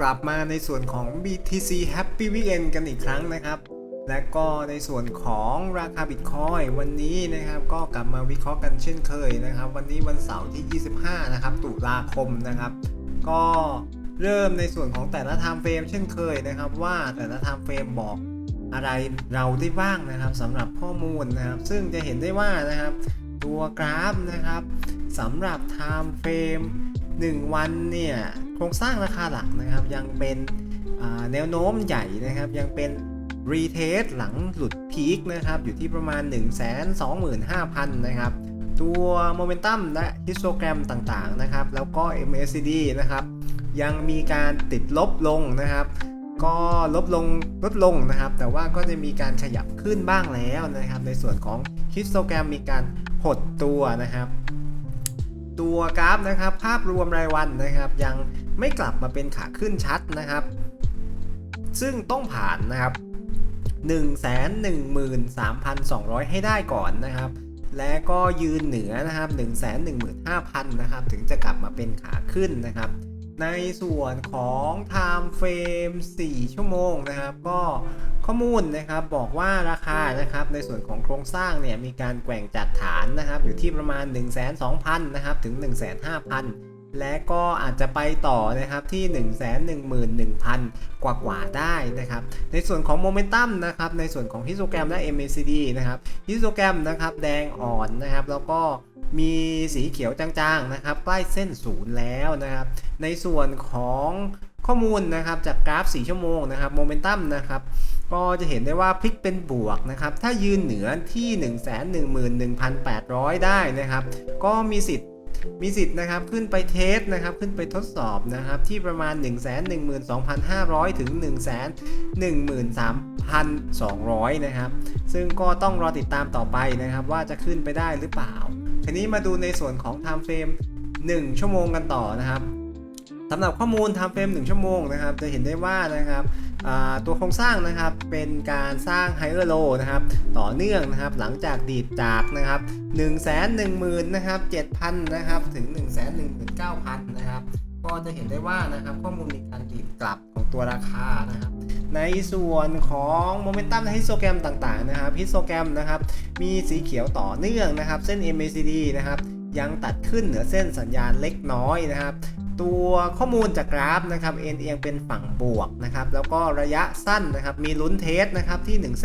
กลับมาในส่วนของ BTC Happy Weekend กันอีกครั้งนะครับ และก็ในส่วนของราคาบิตคอยวันนี้นะครับ ก็กลับมาวิเคราะห์กันเช่นเคยนะครับ วันนี้วันเสาร์ที่ 25 นะครับ ตุลาคมนะครับ ก็เริ่มในส่วนของแต่ละไทม์เฟรมเช่นเคยนะครับ ว่าแต่ละไทม์เฟรมบอกอะไรเราได้บ้างนะครับสำหรับข้อมูลนะครับ ซึ่งจะเห็นได้ว่านะครับ ตัวกราฟนะครับสำหรับไทม์เฟรม1 วันเนี่ย ครงสร้างราคาหลักนะครับยังเป็นแนวโน้มใหญ่นะครับยังเป็นรีเทสหลังหลุดพีคนะครับอยู่ที่ประมาณ 1 2 5 0 0 0 นะครับตัวโมเมนตัมและฮิสโตแกรมต่างๆนะครับแล้วก็ MACD นะครับยังมีการติดลบลงนะครับ ก็ลบลงลดลงนะครับ แต่ว่าก็จะมีการขยับขึ้นบ้างแล้วนะครับ ในส่วนของฮิสโตแกรมมีการหดตัวนะครับ ตัวกราฟนะครับภาพรวมรายวันนะครับยัง ไม่กลับมาเป็นขาขึ้นชัดนะครับ ซึ่งต้องผ่านนะครับ113,200 ให้ได้ก่อนนะครับ และก็ยืนเหนือนะครับ115,000นะครับถึงจะกลับมาเป็นขาขึ้นนะครับ ในส่วนของ Time Frame 4 ชั่วโมงนะครับก็ข้อมูลนะครับบอกว่าราคานะครับในส่วนของโครงสร้างเนี่ยมีการแกว่งจากฐานนะครับอยู่ที่ประมาณ 1 2 0 0 0นะครับถึง 1,500,000 และก็อาจจะไปต่อนะครับที่ 111,000 กว่ากว่าได้นะครับ ในส่วนของโมเมนตัมนะครับ ในส่วนของฮิสโตแกรมและ MACD นะครับฮิสโตแกรมนะครับแดงอ่อนนะครับ แล้วก็มีสีเขียวจางๆนะครับ ใกล้เส้นศูนย์แล้วนะครับ ในส่วนของข้อมูลนะครับจากกราฟ 4 ชั่วโมงนะครับโมเมนตัมนะครับก็จะเห็นได้ว่าพลิกเป็นบวกนะครับถ้ายืนเหนือที่ 111,800 ได้นะครับ ก็มีสิทธิ์ มีสิทธิ์นะครับขึ้นไปเทสนะครับขึ้นไปทดสอบนะครับที่ประมาณ 112,500 ถึง 113,200 นะครับ ซึ่งก็ต้องรอติดตามต่อไปนะครับว่าจะขึ้นไปได้หรือเปล่า ทีนี้มาดูในส่วนของ time frame 1 ชั่วโมงกันต่อนะครับสำหรับข้อมูล time frame 1 ชั่วโมงนะครับ จะเห็นได้ว่านะครับ ตัวโครงสร้างนะครับเป็นการสร้าง higher low นะครับต่อเนื่องนะครับหลังจากดีดจากนะครับ1 1 0 0 0 0นะครับ7,000นะครับถึง 1 1 9 0 0 0นะครับก็จะเห็นได้ว่านะครับข้อมูลมีการดีดกลับของตัวราคานะครับในส่วนของโมเมนตัมและฮิสโตแกรมต่างๆนะครับฮิสโตแกรมนะครับมีสีเขียวต่อเนื่องนะครับเส้น MACD นะครับยังตัดขึ้นเหนือเส้นสัญญาณเล็กน้อยนะครับ ตัวข้อมูลจากกราฟนะครับเอ็นเอียงเป็นฝั่งบวกนะครับแล้วก็ระยะสั้นนะครับมีลุ้นเทสนะครับที่ 1 1 2 0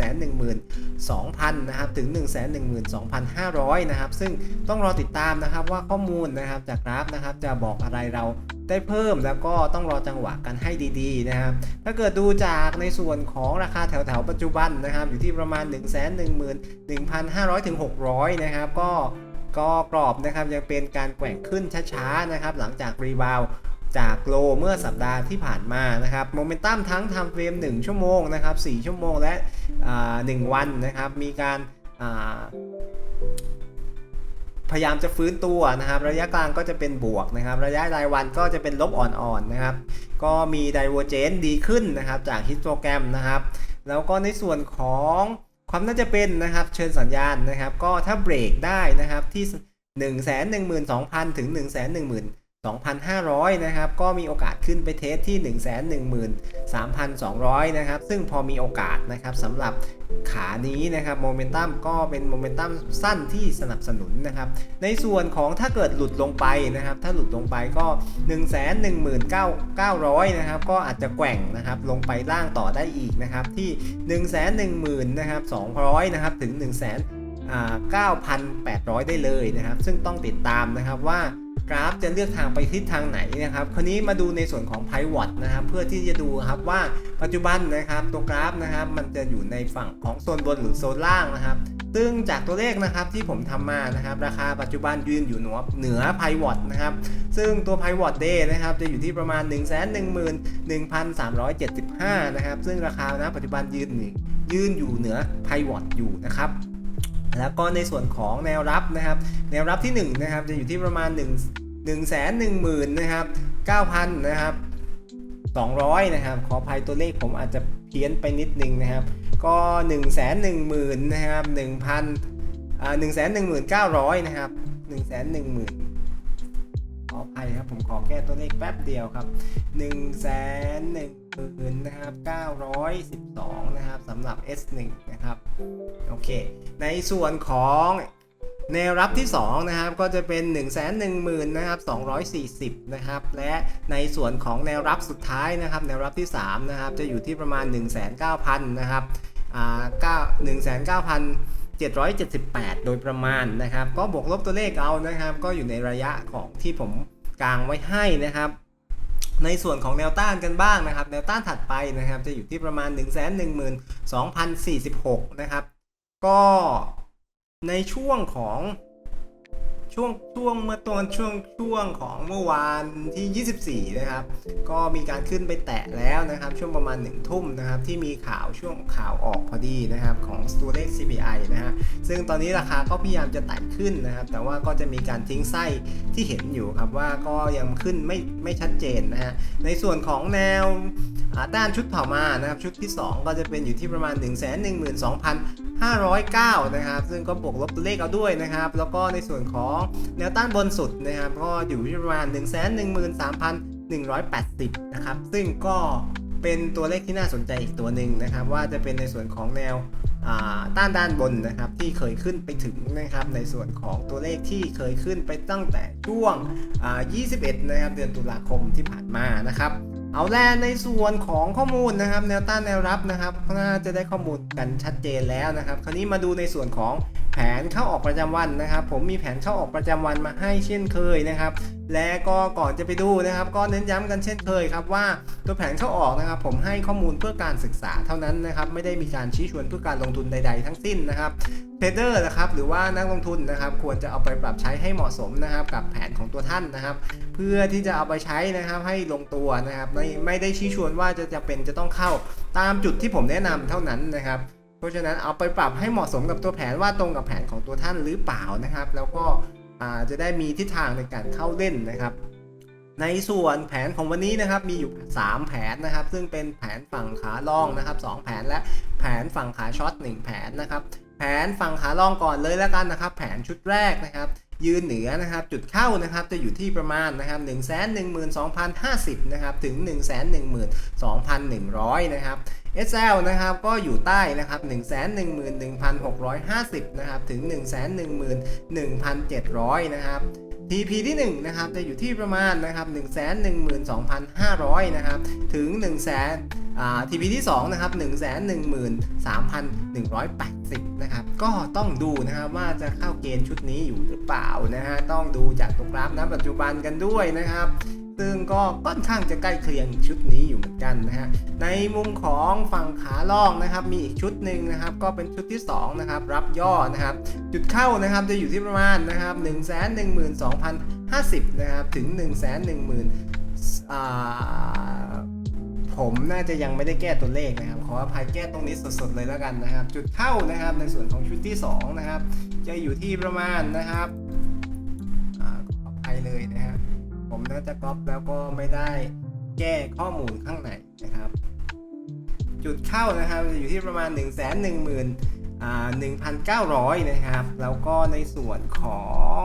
0 0นะครับถึง 1 1 2 500นะครับซึ่งต้องรอติดตามนะครับว่าข้อมูลนะครับจากกราฟนะครับจะบอกอะไรเราได้เพิ่มแล้วก็ต้องรอจังหวะกันให้ดีๆนะครับ ถ้าเกิดดูจากในส่วนของราคาแถวๆปัจจุบันนะครับอยู่ที่ประมาณ 1 1 1 5 0 0 ถึง 600นะครับก็ ก็กรอบนะครับยังเป็นการแกว่งขึ้นช้าๆนะครับหลังจากรีบาวจากโลเมื่อสัปดาห์ที่ผ่านมานะครับโมเมนตัมทั้งทำเฟรม 1 ชั่วโมงนะครับ4ชั่วโมงและอ่า1วันนะครับมีการาพยายามจะฟื้นตัวนะครับระยะกลางก็จะเป็นบวกนะครับระยะรายวันก็จะเป็นลบอ่อนๆนะครับก็มีไดเวอร์เจนดีขึ้นนะครับจากฮิสโตแกรมนะครับแล้วก็ในส่วนของ ความน่าจะเป็นนะครับเชิญสัญญาณนะครับ ก็ถ้าเบรกได้นะครับที่ 1 1 2 0 0 0 ถึง 1 1 2,500 นะครับ ก็มีโอกาสขึ้นไปเทสที่ 113,200 นะครับ ซึ่งพอมีโอกาสนะครับสำหรับขานี้นะครับโมเมนตัมก็เป็นโมเมนตัมสั้นที่สนับสนุนนะครับ ในส่วนของถ้าเกิดหลุดลงไปนะครับ ถ้าหลุดลงไปก็ 119,900 นะครับ ก็อาจจะแกว่งนะครับ ลงไปล่างต่อได้อีกนะครับ ที่ 110,000นะครับ200 นะครับ ถึง 19,800 ได้เลยนะครับ ซึ่งต้องติดตามนะครับว่า กราฟจะเลือกทางไปทิศทางไหนนะครับ คราวนี้มาดูในส่วนของ p i v o t นะครับ เพื่อที่จะดูครับว่าปัจจุบันนะครับตัวกราฟนะครับ มันจะอยู่ในฝั่งของโซนบนหรือโซนล่างนะครับ ซึ่งจากตัวเลขนะครับที่ผมทำมานะครับ ราคาปัจจุบันยืนอยู่เหนือเหนือ p i v o t นะครับ ซึ่งตัว p i v o t Day นะครับ จะอยู่ที่ประมาณ 1 1 1 375 นะครับ ซึ่งราคานะปัจจุบันยืนยืนอยู่เหนือ p i v o t อยู่นะครับ แล้วก็ในส่วนของแนวรับนะครับ แนวรับที่1นะครับจะอยู่ที่ประมาณ 1 1 1 0 0 0 0นะครับ9,000นะครับ200นะครับขออภัยตัวเลขผมอาจจะเพี้ยนไปนิดนึงนะครับ ก็1 1 0 0 0 0นะครับ1,000อ่า1 1 9 0 0นะครับ1 1 0 0 0 0ขออภัยภัยครับผมขอแก้ตัวเลขแป๊บเดียวครับ1นึ่งแสนหนึ่งหมื่นนะครับ912 นะครับสำหรับ S1 นะครับ โอเค ในส่วนของแนวรับที่ 2 นะครับ ก็จะเป็น 1 1 0 0 0 0นะครับ240 นะครับ และในส่วนของแนวรับสุดท้ายนะครับ แนวรับที่ 3 นะครับ จะอยู่ที่ประมาณ 19,000 นะครับอ่า9 19,778 โดยประมาณนะครับ ก็บวกลบตัวเลขเอานะครับ ก็อยู่ในระยะของที่ผมกางไว้ให้นะครับ ในส่วนของแนวต้านกันบ้างนะครับ แนวต้านถัดไปนะครับ จะอยู่ที่ประมาณ 1 1 2 0 4 6 นะครับ ก็ในช่วงของ ช่วงช่วงเมื่อตอนช่วงช่วงของเมื่อวานที่ 24 นะครับ ก็มีการขึ้นไปแตะแล้วนะครับ ช่วงประมาณ1ทุ่มนะครับ ที่มีข่าวช่วงข่าวออกพอดีนะครับ ของตัวเลข CPI นะฮะซึ่งตอนนี้ราคาก็พยายามจะไต่ขึ้นนะครับ แต่ว่าก็จะมีการทิ้งไส้ที่เห็นอยู่ครับว่าก็ยังขึ้นไม่ไม่ชัดเจนนะฮะในส่วนของแนวด้านชุดเผ่ามานะครับชุดที่ 2 ก็จะเป็นอยู่ที่ประมาณ 1 1 2 509 นะครับ ซึ่งก็บวกลบตัวเลขเอาด้วยนะครับ แล้วก็ในส่วนของแนวต้านบนสุดนะครับ ก็อยู่ที่ประมาณ 1 1 3 180 นะครับ ซึ่งก็เป็นตัวเลขที่น่าสนใจอีกตัวหนึ่งนะครับ ว่าจะเป็นในส่วนของแนวต้านด้านบนนะครับที่เคยขึ้นไปถึงนะครับในส่วนของตัวเลขที่เคยขึ้นไปตั้งแต่ช่วงอ่า21 นะครับเดือนตุลาคมที่ผ่านมานะครับ เอาแลในส่วนของข้อมูลนะครับแนวต้านแนวรับนะครับน่าจะได้ข้อมูลกันชัดเจนแล้วนะครับ คราวนี้มาดูในส่วนของ ผนเข้าออกประจำวันนะครับ ผมมีแผนเข้าออกประจำวันมาให้เช่นเคยนะครับ และก็ก่อนจะไปดูนะครับ ก็เน้นย้ำกันเช่นเคยครับว่าตัวแผนเข้าออกนะครับ ผมให้ข้อมูลเพื่อการศึกษาเท่านั้นนะครับ ไม่ได้มีการชี้ชวนเพื่อการลงทุนใด ๆ ทั้งสิ้นนะครับเทรดเดอร์นะครับหรือว่านักลงทุนนะครับ ควรจะเอาไปปรับใช้ให้เหมาะสมนะครับ กับแผนของตัวท่านนะครับ เพื่อที่จะเอาไปใช้นะครับให้ลงตัวนะครับ ไม่ไม่ได้ชี้ชวนว่าจะจะเป็นจะต้องเข้าตามจุดที่ผมแนะนำเท่านั้นนะครับ เพราะฉะนั้นเอาไปปรับให้เหมาะสมกับตัวแผนว่าตรงกับแผนของตัวท่านหรือเปล่านะครับ แล้วก็จะได้มีทิศทางในการเข้าเล่นนะครับ ในส่วนแผนของวันนี้นะครับมีอยู่ 3 แผนนะครับ ซึ่งเป็นแผนฝั่งขาล่องนะครับ 2 แผนและแผนฝั่งขาช็อต 1 แผนนะครับ แผนฝั่งขาล่องก่อนเลยแล้วกันนะครับ แผนชุดแรกนะครับยืนเหนือนะครับจุดเข้านะครับจะอยู่ที่ประมาณนะครับ1 1 2 0 50นะครับถึง 1 1 2 100นะครับ SL นะครับก็อยู่ใต้นะครับ1 1 1 650นะครับถึง 1 1 1 700นะครับ TP ที่1นะครับจะอยู่ที่ประมาณนะครับ1 1 2 500นะครับถึง1 0 0 0 0อ่า TP ที่2นะครับ1 1 3 180นะครับก็ต้องดูนะครับว่าจะเข้าเกณฑ์ชุดนี้อยู่หรือเปล่านะฮะต้องดูจากตัวกราฟณปัจจุบันกันด้วยนะครับ ซึ่งก็ค่อนข้างจะใกล้เคียงชุดนี้อยู่เหมือนกันนะฮะในมุมของฝั่งขาล่องนะครับมีอีกชุดหนึ่งนะครับก็เป็นชุดที่2นะครับรับย่อนะครับจุดเข้านะครับจะอยู่ที่ประมาณนะครับ1 1 2 0 50นะครับถึง 1 1 0 0 0 0อ่าผมน่าจะยังไม่ได้แก้ตัวเลขนะครับ ขออภัยแก้ตรงนี้สดๆเลยแล้วกันนะครับ จุดเข้านะครับในส่วนของชุดที่ 2 นะครับ จะอยู่ที่ประมาณนะครับอขออภัยเลยนะครับ ผมน่าจะก๊อปแล้วก็ไม่ได้แก้ข้อมูลข้างในนะครับ จุดเข้านะครับจะอยู่ที่ประมาณ 1 1 0 0 0 0อ่า1,900 นะครับ แล้วก็ในส่วนของ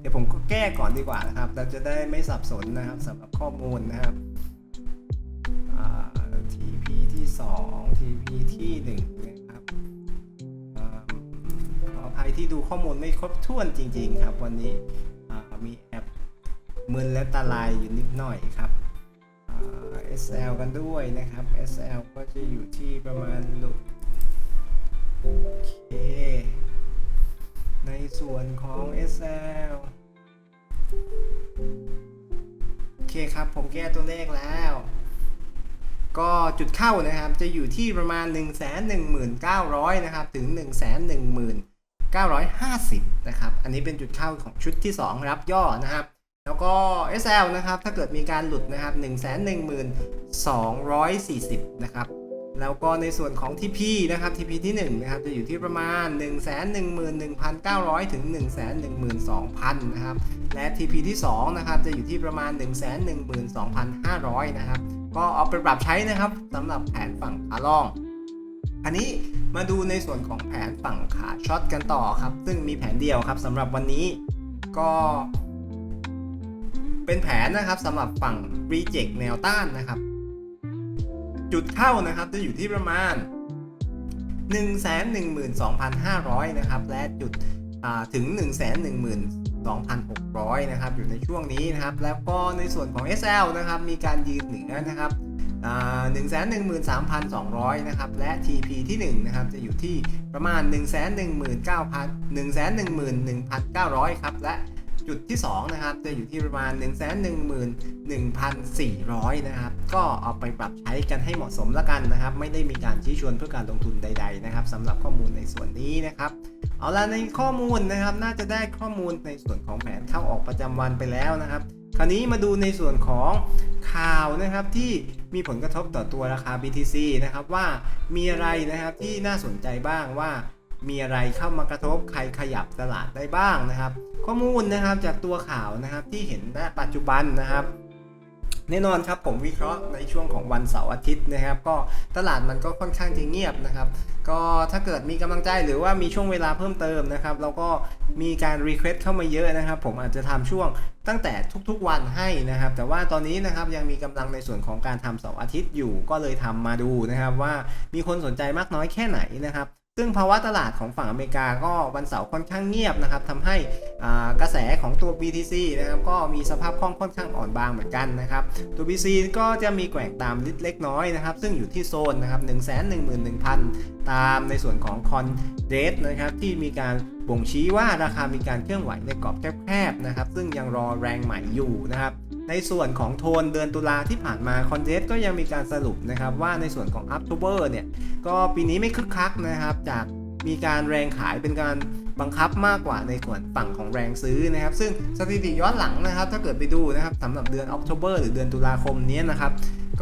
เดี๋ยวผมก็แก้ก่อนดีกว่านะครับ เราจะได้ไม่สับสนนะครับสำหรับข้อมูลนะครับ TP ที่ 2 TP ที่ 1 นะครับอขออภัยที่ดูข้อมูลไม่ครบถ้วนจริง ๆ ครับวันนี้มีแอป มึนและตาลายอยู่นิดหน่อยครับ SL กันด้วยนะครับ SL ก็จะอยู่ที่ประมาณโอเค ในส่วนของ SL โอเคครับ ผมแก้ตัวเลขแล้ว ก็จุดเข้านะครับ จะอยู่ที่ประมาณ 1 1 9 0 0 นะครับ ถึง 1 1 950 นะครับ อันนี้เป็นจุดเข้าของชุดที่ 2 รับย่อนะครับ แล้วก็ SL นะครับ ถ้าเกิดมีการหลุดนะครับ 1 1 240 นะครับ แล้วก็ในส่วนของ TP นะครับ TP ที่1นะครับ จะอยู่ที่ประมาณ 1 1 1 900 ถึง 1 1 2 0 0 นะครับ และ TP ที่2นะครับ จะอยู่ที่ประมาณ 1 1 2,500 นะครับ ก็เอาไปปรับใช้นะครับสำหรับแผนฝั่งขาล่องอันนี้มาดูในส่วนของแผนฝั่งขาช็อตกันต่อครับ ซึ่งมีแผนเดียวครับสำหรับวันนี้ก็ เป็นแผนนะครับสำหรับฝั่ง reject แนวต้านนะครับ จุดเข้านะครับจะอยู่ที่ประมาณ 112,500 นะครับ และจุดอ่าถึง 112,600 นะครับ อยู่ในช่วงนี้นะครับ แล้วก็ในส่วนของ SL นะครับ มีการยืนเหนือนะครับอ่า113,200 นะครับ และ TP ที่ 1 นะครับ จะอยู่ที่ประมาณ 119,000 111,900 ครับ และ จุดที่ 2 นะครับจะอยู่ที่ประมาณ 111,400 นะครับ ก็เอาไปปรับใช้กันให้เหมาะสมล้วกันนะครับ ไม่ได้มีการชี้ชวนเพื่อการลงทุนใด ๆ นะครับสำหรับข้อมูลในส่วนนี้นะครับ เอาละในข้อมูลนะครับน่าจะได้ข้อมูลในส่วนของแผนเข้าออกประจำวันไปแล้วนะครับ คราวนี้มาดูในส่วนของข่าวนะครับที่มีผลกระทบต่อตัวราคา BTC นะครับว่ามีอะไรนะครับที่น่าสนใจบ้างว่ามีอะไรเข้ามากระทบใครขยับตลาดได้บ้างนะครับ ข้อมูลนะครับจากตัวข่าวนะครับที่เห็นณปัจจุบันนะครับแน่นอนครับผมวิเคราะห์ในช่วงของวันเสาร์อาทิตย์นะครับ ก็ตลาดมันก็ค่อนข้างจะเงียบนะครับ ก็ถ้าเกิดมีกำลังใจหรือว่ามีช่วงเวลาเพิ่มเติมนะครับแล้วก็มีการรีเควสเข้ามาเยอะนะครับ ผมอาจจะทำช่วงตั้งแต่ทุกๆวันให้นะครับ แต่ว่าตอนนี้นะครับยังมีกำลังในส่วนของการทำเสาร์อาทิตย์อยู่ก็เลยทำมาดูนะครับ ว่ามีคนสนใจมากน้อยแค่ไหนนะครับ ซึ่งภาวะตลาดของฝั่งอเมริกาก็วันเสาร์ค่อนข้างเงียบนะครับทำให้กระแสของตัว BTC นะครับก็มีสภาพคล่องค่อนข้างอ่อนบางเหมือนกันนะครับตัว BTC ก็จะมีแกว่งตามลิดเล็กน้อยนะครับซึ่งอยู่ที่โซนนะครับ1 1 1 0 0 0 ตามในส่วนของคอนเดสนะครับที่มีการบ่งชี้ว่าราคามีการเคลื่อนไหวในกรอบแคบๆนะครับซึ่งยังรอแรงใหม่อยู่นะครับ ในส่วนของโทนเดือนตุลาที่ผ่านมาคอนเดสก็ยังมีการสรุปนะครับว่าในส่วนของ October เนี่ยก็ปีนี้ไม่คึกคักนะครับจากมีการแรงขายเป็นการบังคับมากกว่าในส่วนฝั่งของแรงซื้อนะครับ ซึ่งสถิติย้อนหลังนะครับ ถ้าเกิดไปดูนะครับสำหรับเดือน October หรือเดือนตุลาคมนี้นะครับ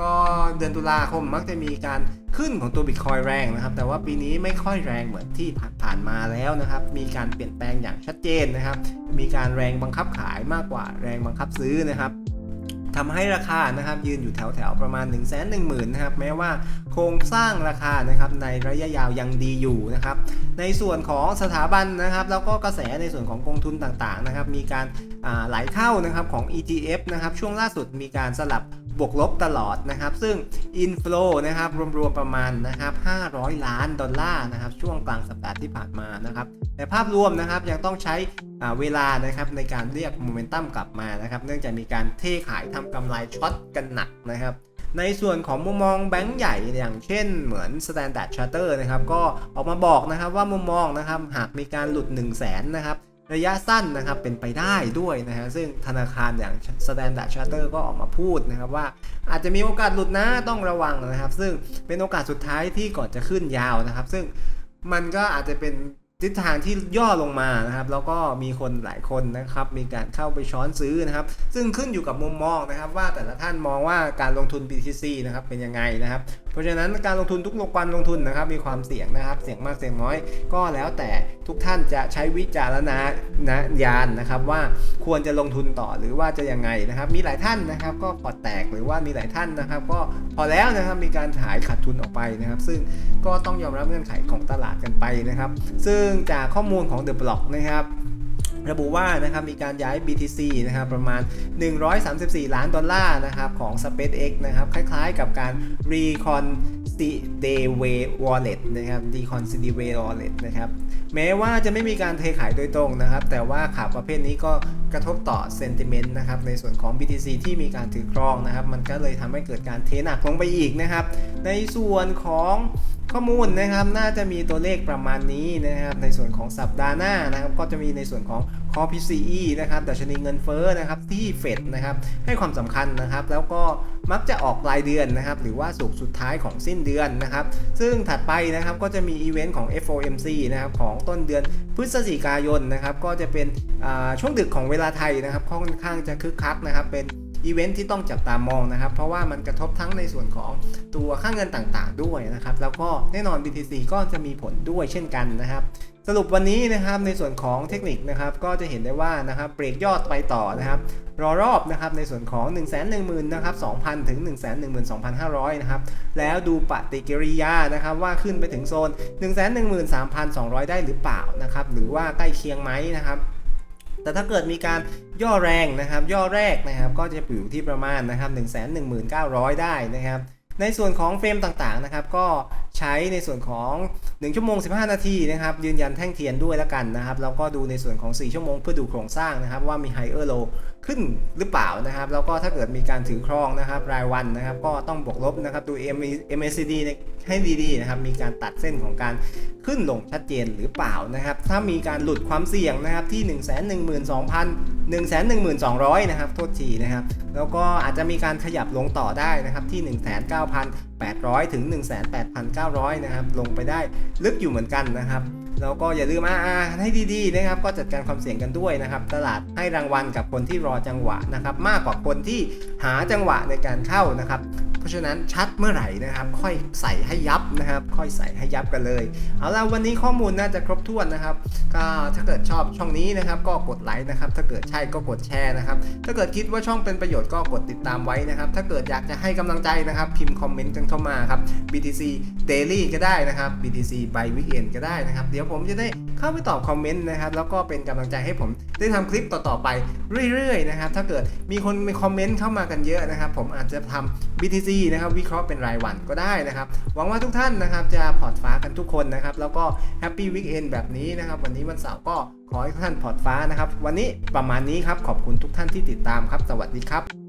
ก็เดือนตุลาคมมักจะมีการขึ้นของตัวบิตคอยแรงนะครับ แต่ว่าปีนี้ไม่ค่อยแรงเหมือนที่ผ่านมาแล้วนะครับ มีการเปลี่ยนแปลงอย่างชัดเจนนะครับ มีการแรงบังคับขายมากกว่าแรงบังคับซื้อนะครับ ทำให้ราคานะครับยืนอยู่แถวๆประมาณ 1 1 0 0 0 0นะครับแม้ว่าโครงสร้างราคานะครับในระยะยาวยังดีอยู่นะครับในส่วนของสถาบันนะครับแล้วก็กระแสในส่วนของกองทุนต่างๆนะครับมีการไหลเข้านะครับของ ETF นะครับช่วงล่าสุดมีการสลับ บวกลบตลอดนะครับ ซึ่ง inflow นะครับรวมๆประมาณนะครับ500 ล้านดอลลาร์นะครับช่วงกลางสัปดาห์ที่ผ่านมานะครับแต่ภาพรวมนะครับยังต้องใช้เวลานะครับในการเรียกโมเมนตัมกลับมานะครับเนื่องจากมีการเทขายทำกำไรช็อตกันหนักนะครับในส่วนของมุมมองแบงก์ใหญ่อย่างเช่นเหมือน Standard Charter นะครับก็ออกมาบอกนะครับว่ามุมมองนะครับหากมีการหลุด 1 0 0 0 0แสนนะครับ ระยะสั้นนะครับเป็นไปได้ด้วยนะฮะซึ่งธนาคารอย่าง Standard Charter ก็ออกมาพูดนะครับว่า อาจจะมีโอกาสหลุดนะต้องระวังนะครับ ซึ่งเป็นโอกาสสุดท้ายที่ก่อนจะขึ้นยาวนะครับ ซึ่งมันก็อาจจะเป็นทิศทางที่ย่อลงมานะครับ แล้วก็มีคนหลายคนนะครับ มีการเข้าไปช้อนซื้อนะครับ ซึ่งขึ้นอยู่กับมุมมองนะครับ ว่าแต่ละท่านมองว่าการลงทุน BTC นะครับเป็นยังไงนะครับเพราะฉะนั้นการลงทุนทุกลงการลงทุนนะครับมีความเสี่ยงนะครับ เสี่ยงมากเสี่ยงน้อย ก็แล้วแต่ทุกท่านจะใช้วิจารณญาณนะครับว่าควรจะลงทุนต่อหรือว่าจะยังไงนะครับ มีหลายท่านนะครับ ก็พอแตกหรือว่ามีหลายท่านนะครับ ก็พอแล้วนะครับมีการขายขาดทุนออกไปนะครับ ซึ่งก็ต้องยอมรับเงื่อนไขของตลาดกันไปนะครับ ซึ่งจากข้อมูลของ The Block นะครับ ระบุว่านะครับมีการย้าย BTC นะครับประมาณ 134 ล้านดอลลาร์นะครับของ SpaceX นะครับคล้ายๆกับการ Recon d a w a y Wallet นะครับ Recon d a w a y Wallet นะครับแม้ว่าจะไม่มีการเทขายโดยตรงนะครับ แต่ว่าข่าวประเภทนี้ก็กระทบต่อ sentiment นะครับในส่วนของ BTC ที่มีการถือครองนะครับ มันก็เลยทำให้เกิดการเทหนักลงไปอีกนะครับ ในส่วนของ ข้อมูลนะครับน่าจะมีตัวเลขประมาณนี้นะครับในส่วนของสัปดาห์หน้านะครับก็จะมีในส่วนของ Core PCE นะครับดัชนีเงินเฟ้อนะครับที่เฟดนะครับให้ความสำคัญนะครับ แล้วก็มักจะออกรายเดือนนะครับหรือว่าสุกสุดท้ายของสิ้นเดือนนะครับ ซึ่งถัดไปนะครับก็จะมีอีเวนต์ของ FOMC นะครับของต้นเดือนพฤศจิกายนนะครับก็จะเป็นช่วงดึกของเวลาไทยนะครับค่อนข้างจะคึกคักนะครับเป็น อีเวนท์ที่ต้องจับตามองนะครับ เพราะว่ามันกระทบทั้งในส่วนของตัวค่าเงินต่างๆ ด้วยนะครับ แล้วก็แน่นอน BTC ก็จะมีผลด้วยเช่นกันนะครับ สรุปวันนี้นะครับในส่วนของเทคนิคนะครับก็จะเห็นได้ว่านะครับเบรกยอดไปต่อนะครับรอรอบนะครับในส่วนของ 1 1 0 0 0 0นะครับ2,000 ถึง 1 1 2,500 นะครับ แล้วดูปฏิกิริยานะครับว่าขึ้นไปถึงโซน 1 1 3 2 0 0 ได้หรือเปล่านะครับ หรือว่าใกล้เคียงไหมนะครับ แต่ถ้าเกิดมีการ ย่อแรงนะครับย่อแรกนะครับก็จะอยู่ที่ประมาณนะครับ 1 1 9 0 0 ได้นะครับ ในส่วนของเฟรมต่างๆนะครับ ก็ใช้ในส่วนของ 1 ชั่วโมง 15 นาทีนะครับ ยืนยันแท่งเทียนด้วยแล้วกันนะครับแล้วก็ดูในส่วนของ 4 ชั่วโมงเพื่อดูโครงสร้างนะครับว่ามีไฮเออร์โลขึ้นหรือเปล่านะครับ แล้วก็ถ้าเกิดมีการถือครองนะครับรายวันนะครับ ก็ต้องบวกลบนะครับดู MACD ในให้ดีๆนะครับมีการตัดเส้นของการขึ้นลงชัดเจนหรือเปล่านะครับ ถ้ามีการหลุดความเสี่ยงนะครับที่ 112,000 1 1 2 0 0นะครับโทษทีนะครับ แล้วก็อาจจะมีการขยับลงต่อได้นะครับที่ 19,800 ถึง 18,900 นะครับลงไปได้ลึกอยู่เหมือนกันนะครับ แล้วก็อย่าลืมอาให้ดีๆนะครับ ก็จัดการความเสี่ยงกันด้วยนะครับ ตลาดให้รางวัลกับคนที่รอจังหวะนะครับ มากกว่าคนที่หาจังหวะในการเข้านะครับ เพราะฉะนั้นชัดเมื่อไหร่นะครับ ค่อยใส่ให้ยับนะครับ ค่อยใส่ให้ยับกันเลย เอาละวันนี้ข้อมูลน่าจะครบถ้วนนะครับ ก็ถ้าเกิดชอบช่องนี้นะครับ ก็กดไลค์นะครับ ถ้าเกิดใช่ก็กดแชร์นะครับ ถ้าเกิดคิดว่าช่องเป็นประโยชน์ก็กดติดตามไว้นะครับ ถ้าเกิดอยากจะให้กำลังใจนะครับ พิมพ์คอมเมนต์กันเข้ามาครับ BTC Daily ก็ได้นะครับ BTC by Weekend ก็ได้นะครับ เดี๋ยวผมจะได้เข้าไปตอบคอมเมนต์นะครับแล้วก็เป็นกำลังใจให้ผมได้ทำคลิปต่อๆไปเรื่อยๆนะครับถ้าเกิดมีคนมีคอมเมนต์เข้ามากันเยอะนะครับ ผมอาจจะทำ BTC นะครับวิเคราะห์เป็นรายวันก็ได้นะครับ หวังว่าทุกท่านนะครับจะพอร์ตฟ้ากันทุกคนนะครับ แล้วก็แฮปปี้วิกเอนแบบนี้นะครับ วันนี้วันเสาร์ก็ขอให้ทุกท่านพอร์ตฟ้านะครับ วันนี้ประมาณนี้ครับขอบคุณทุกท่านที่ติดตามครับ สวัสดีครับ